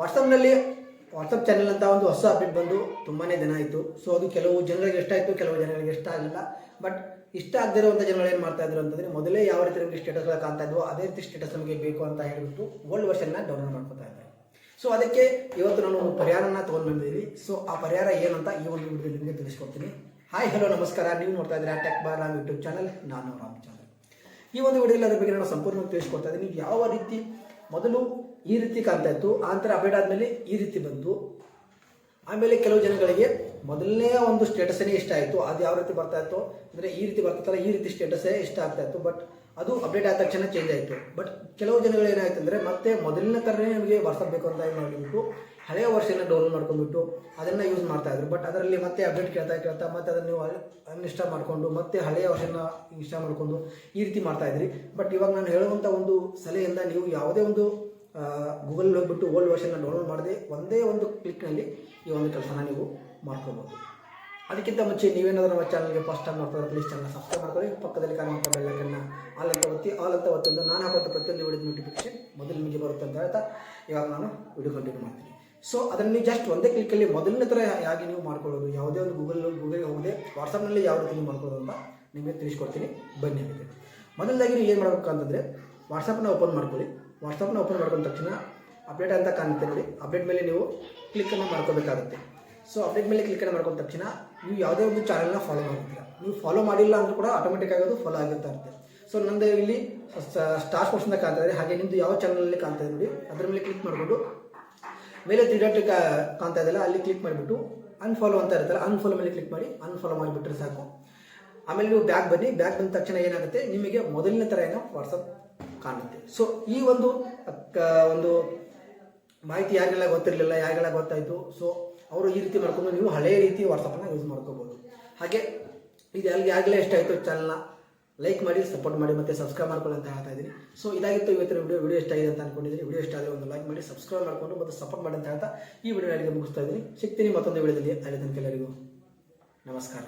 ವಾಟ್ಸಪ್ನಲ್ಲಿ, WhatsApp channel ಅಂತ ಒಂದು ಹೊಸ ಅಪ್ಡೇಟ್ ಬಂದು ತುಂಬಾ ದಿನ ಆಯಿತು. ಸೊ ಅದು ಕೆಲವು ಜನಗಳಿಗೆ ಇಷ್ಟ ಆಯಿತು, ಕೆಲವು ಜನಗಳಿಗೆ ಇಷ್ಟ ಆಗಲಿಲ್ಲ. ಬಟ್ ಇಷ್ಟ ಆಗದಿರುವಂಥ ಜನಗಳು ಏನು ಮಾಡ್ತಾ ಇದ್ರು ಅಂತಂದರೆ, ಮೊದಲೇ ಯಾವ ರೀತಿ ನಮಗೆ ಸ್ಟೇಟಸ್ಗಳು ಕಾಣ್ತಾ ಇದ್ವು, ಅದೇ ರೀತಿ ಸ್ಟೇಟಸ್ ನಮಗೆ ಬೇಕು ಅಂತ ಹೇಳಿಬಿಟ್ಟು ಓಲ್ಡ್ ವರ್ಷನ್ನ ಡೌನ್ಲೋಡ್ ಮಾಡ್ಕೊತಾ ಇದ್ದಾರೆ ಸೊ ಅದಕ್ಕೆ ಇವತ್ತು ನಾನು ಒಂದು ಪರಿಹಾರನ ತೊಗೊಂಡು ಬಂದಿದ್ದೀವಿ ಸೊ ಆ ಪರಿಹಾರ ಏನಂತ ಈ ಒಂದು ವಿಡಿಯೋದಲ್ಲಿ ನಿಮಗೆ ತಿಳಿಸ್ಕೊಡ್ತೀನಿ. ಹಾಯ್ ಹಲೋ ನಮಸ್ಕಾರ. ನೀವು ನೋಡ್ತಾ ಇದ್ದೀರಾ tech bar Ram YouTube channel ನಾನು ರಾಮಚಂದ್ರ ಈ ಒಂದು ವಿಡಿಯೋದಲ್ಲಿ ಅದ್ರ ಬಗ್ಗೆ ನಾನು ಸಂಪೂರ್ಣವಾಗಿ ತಿಳಿಸ್ಕೊಡ್ತಾ ಇದ್ದೀನಿ. ಯಾವ ರೀತಿ ಮೊದಲು ಈ ರೀತಿ ಕಾಣ್ತಾ ಇತ್ತು ಆ ನಂತರ ಅಪ್ಡೇಟ್ ಆದಮೇಲೆ ಈ ರೀತಿ ಬಂತು ಆಮೇಲೆ ಕೆಲವು ಜನಗಳಿಗೆ ಮೊದಲನೇ ಒಂದು ಸ್ಟೇಟಸ್ನೇ ಇಷ್ಟ ಆಯಿತು. ಅದು ಯಾವ ರೀತಿ ಬರ್ತಾ ಇತ್ತು? ಅಂದರೆ ಈ ರೀತಿ ಬರ್ತಿತ್ತಲ್ಲ, ಈ ರೀತಿ ಸ್ಟೇಟಸ್ಸೇ ಇಷ್ಟ ಆಗ್ತಾ ಇತ್ತು. ಬಟ್ ಅದು ಅಪ್ಡೇಟ್ ಆದ ತಕ್ಷಣ ಚೇಂಜ್ ಆಯಿತು. ಬಟ್ ಕೆಲವು ಜನಗಳು ಏನಾಯ್ತು ಅಂದರೆ ಮತ್ತೆ ಮೊದಲಿನ ಥರನೇ ನಿಮಗೆ ವಾಟ್ಸಪ್ ಬೇಕು ಅಂತ ಏನು ಮಾಡಿಬಿಟ್ಟು ಹಳೆಯ ವರ್ಷನ ಡೌನ್ಲೋಡ್ ಮಾಡ್ಕೊಂಡ್ಬಿಟ್ಟು ಅದನ್ನು ಯೂಸ್ ಮಾಡ್ತಾ ಇದ್ರು. ಬಟ್ ಅದರಲ್ಲಿ ಮತ್ತೆ ಅಪ್ಡೇಟ್ ಕೇಳ್ತಾ ಕೇಳ್ತಾ ಮತ್ತೆ ಅದನ್ನು ನೀವು ಅನ್ಇನ್ಸ್ಟಾಲ್ ಮಾಡಿಕೊಂಡು, ಮತ್ತೆ ಹಳೆಯ ವರ್ಷನ ಇನ್ಸ್ಟಾಲ್ ಮಾಡಿಕೊಂಡು ಈ ರೀತಿ ಮಾಡ್ತಾ ಇದ್ರಿ. ಬಟ್ ಇವಾಗ ನಾನು ಹೇಳುವಂಥ ಒಂದು ಸಲಹೆಯಿಂದ ನೀವು ಯಾವುದೇ ಒಂದು ಗೂಗಲ್ ಹೋಗ್ಬಿಟ್ಟು ಓಲ್ಡ್ ವರ್ಷನ್ನ ಡೌನ್ಲೋಡ್ ಮಾಡದೆ ಒಂದೇ ಒಂದು ಕ್ಲಿಕ್ನಲ್ಲಿ ಈ ಒಂದು ಕೆಲಸನ ನೀವು ಮಾಡ್ಕೋಬೋದು. ಅದಕ್ಕಿಂತ ಮುಂಚೆ ನೀವೇನಾದರೂ ನಮ್ಮ ಚಾನಲ್ಗೆ ಫಸ್ಟ್ ಟೈಮ್ ಮಾಡ್ತಾರೆ ಪ್ಲೀಸ್ ಚಾನಲ್ ಸಬ್ಸ್ಕ್ರೈಬ್ ಮಾಡ್ಕೊಳ್ಳಿ. ಪಕ್ಕದಲ್ಲಿ ಕಾಣುವಂಥ ಬೆಲ್ಲಕ್ಕನ್ನು ಆಲ್ ಅಂತ ಒತ್ತಿ ಆಲ್ ಅಂತ ಒತ್ತೊಂದು ನಾನು ಹಾಕುವಂಥ ಪ್ರತಿಯೊಂದು ವಿಡಿಯೋ ನೋಟಿಫಿಕೇಶನ್ ಮೊದಲು ನಿಮಗೆ ಬರುತ್ತೆ ಅಂತ ಹೇಳ್ತಾ ಇವಾಗ ನಾನು ವಿಡಿಯೋ ಕಂಟಿನ್ಯೂ ಮಾಡ್ತೀನಿ. ಸೊ ಅದನ್ನು ನೀವು ಜಸ್ಟ್ ಒಂದೇ ಕ್ಲಿಕ್ಕಲ್ಲಿ ಮೊದಲನೇ ಥರ ಹೇಗೆ ನೀವು ಮಾಡ್ಕೊಳ್ಳೋದು. ಯಾವುದೇ ಒಂದು ಗೂಗಲ್ ಗೂಗಲ್ಗೆ ಹೋಗದೆ ವಾಟ್ಸಪ್ನಲ್ಲಿ ಯಾವ ರೀತಿ ನೀವು ಮಾಡ್ಕೊಳ್ಳೋದು ಅಂತ ನಿಮಗೆ ತಿಳಿಸ್ಕೊಡ್ತೀನಿ. ಬನ್ನಿ ಅಂತ ಮೊದಲದಾಗಿ ನೀವು ಏನು ಮಾಡಬೇಕು ಅಂತಂದರೆ ವಾಟ್ಸಪ್ನ ಓಪನ್ ಮಾಡ್ಕೊಳ್ಳಿ. ವಾಟ್ಸಪ್ನ ಓಪನ್ ಮಾಡ್ಕೊಂಡ ತಕ್ಷಣ ಅಪ್ಡೇಟ್ ಅಂತ ಕಾಣುತ್ತೆ ನೋಡಿ. ಅಪ್ಡೇಟ್ ಮೇಲೆ ನೀವು ಕ್ಲಿಕ್ಕನ್ನು ಮಾಡ್ಕೋಬೇಕಾಗುತ್ತೆ. ಸೊ ಅಪ್ಡೇಟ್ ಮೇಲೆ ಕ್ಲಿಕ್ಕನ್ನು ಮಾಡ್ಕೊಂಡ ತಕ್ಷಣ ನೀವು ಯಾವುದೇ ಒಂದು ಚಾನಲ್ನ ಫಾಲೋ ಮಾಡ್ತೀರಾ. ನೀವು ಫಾಲೋ ಮಾಡಿಲ್ಲ ಅಂದರೂ ಕೂಡ ಆಟೋಮೆಟಿಕ್ ಆಗೋದು ಫಾಲೋ ಆಗಿರ್ತಾ ಇರುತ್ತೆ. ಸೊ ನಂದು ಇಲ್ಲಿ ಸ್ಟಾರ್ ಪೋರ್ಷನ್ ಕಾಣ್ತಾ ಇದೆ. ಹಾಗೆ ನಿಮ್ಮದು ಯಾವ ಚಾನಲಲ್ಲಿ ಕಾಣ್ತಾ ಇದೆ ನೋಡಿ. ಅದರ ಮೇಲೆ ಕ್ಲಿಕ್ ಮಾಡಿಬಿಟ್ಟು ಮೇಲೆ ತ್ರೀ ಡಾಟ್ ಕಾಣ್ತಾ ಇದೆಯಲ್ಲ, ಅಲ್ಲಿ ಕ್ಲಿಕ್ ಮಾಡಿಬಿಟ್ಟು ಅನ್ಫಾಲೋ ಅಂತ ಇರುತ್ತಲ್ಲ ಅನ್ಫಾಲೋ ಮೇಲೆ ಕ್ಲಿಕ್ ಮಾಡಿ ಅನ್ಫಾಲೋ ಮಾಡಿಬಿಟ್ರೆ ಸಾಕು. ಆಮೇಲೆ ನೀವು ಬ್ಯಾಗ್ ಬನ್ನಿ. ಬ್ಯಾಗ್ ಬಂದ ತಕ್ಷಣ ಏನಾಗುತ್ತೆ? ನಿಮಗೆ ಮೊದಲನೇ ಥರ ಏನೋ ವಾಟ್ಸಪ್ ಕಾಣುತ್ತೆ. ಸೊ ಈ ಒಂದು ಒಂದು ಮಾಹಿತಿ ಯಾರಿಗೆಲ್ಲ ಗೊತ್ತಿರಲಿಲ್ಲ, ಯಾರಿಗೆಲ್ಲ ಗೊತ್ತಾಯಿತು ಸೊ ಅವರು ಈ ರೀತಿ ಮಾಡ್ಕೊಂಡು ನೀವು ಹಳೆಯ ರೀತಿ ವಾಟ್ಸಪ್ಪನ್ನು ಯೂಸ್ ಮಾಡ್ಕೋಬೋದು. ಹಾಗೆ, ಇದು ಅಲ್ಲಿ ಯಾರಿಗೆಲ್ಲ ಎಷ್ಟಾಯಿತು ಚಾನಲ್ನ ಲೈಕ್ ಮಾಡಿ ಸಪೋರ್ಟ್ ಮಾಡಿ, ಮತ್ತೆ ಸಬ್ಸ್ಕ್ರೈಬ್ ಮಾಡ್ಕೊಳ್ಳಿ ಅಂತ ಹೇಳ್ತಾ ಇದ್ದೀನಿ. ಸೊ ಇದಾಗಿತ್ತು ಇವತ್ತಿನ ವಿಡಿಯೋ ವಿಡಿಯೋ ಇಷ್ಟ ಆಗಿದೆ ಅಂತ ಅನ್ಕೊಂಡಿದ್ದೀನಿ. ವಿಡಿಯೋ ಇಷ್ಟ ಆದರೆ ಒಂದು ಲೈಕ್ ಮಾಡಿ ಸಬ್ಸ್ಕ್ರೈಬ್ ಮಾಡ್ಕೊಂಡು, ಮತ್ತು ಸಪೋರ್ಟ್ ಮಾಡಿ ಅಂತ ಹೇಳ್ತಾ ಈ ವಿಡಿಯೋ ಅಲ್ಲಿಗೆ ಮುಗಿಸ್ತಾ ಇದ್ದೀನಿ. ಸಿಗ್ತೀನಿ ಮತ್ತೊಂದು ವಿಡಿಯೋದಲ್ಲಿ ಅಲ್ಲಿ ತನಕ ಎಲ್ಲರಿಗೂ ನಮಸ್ಕಾರ.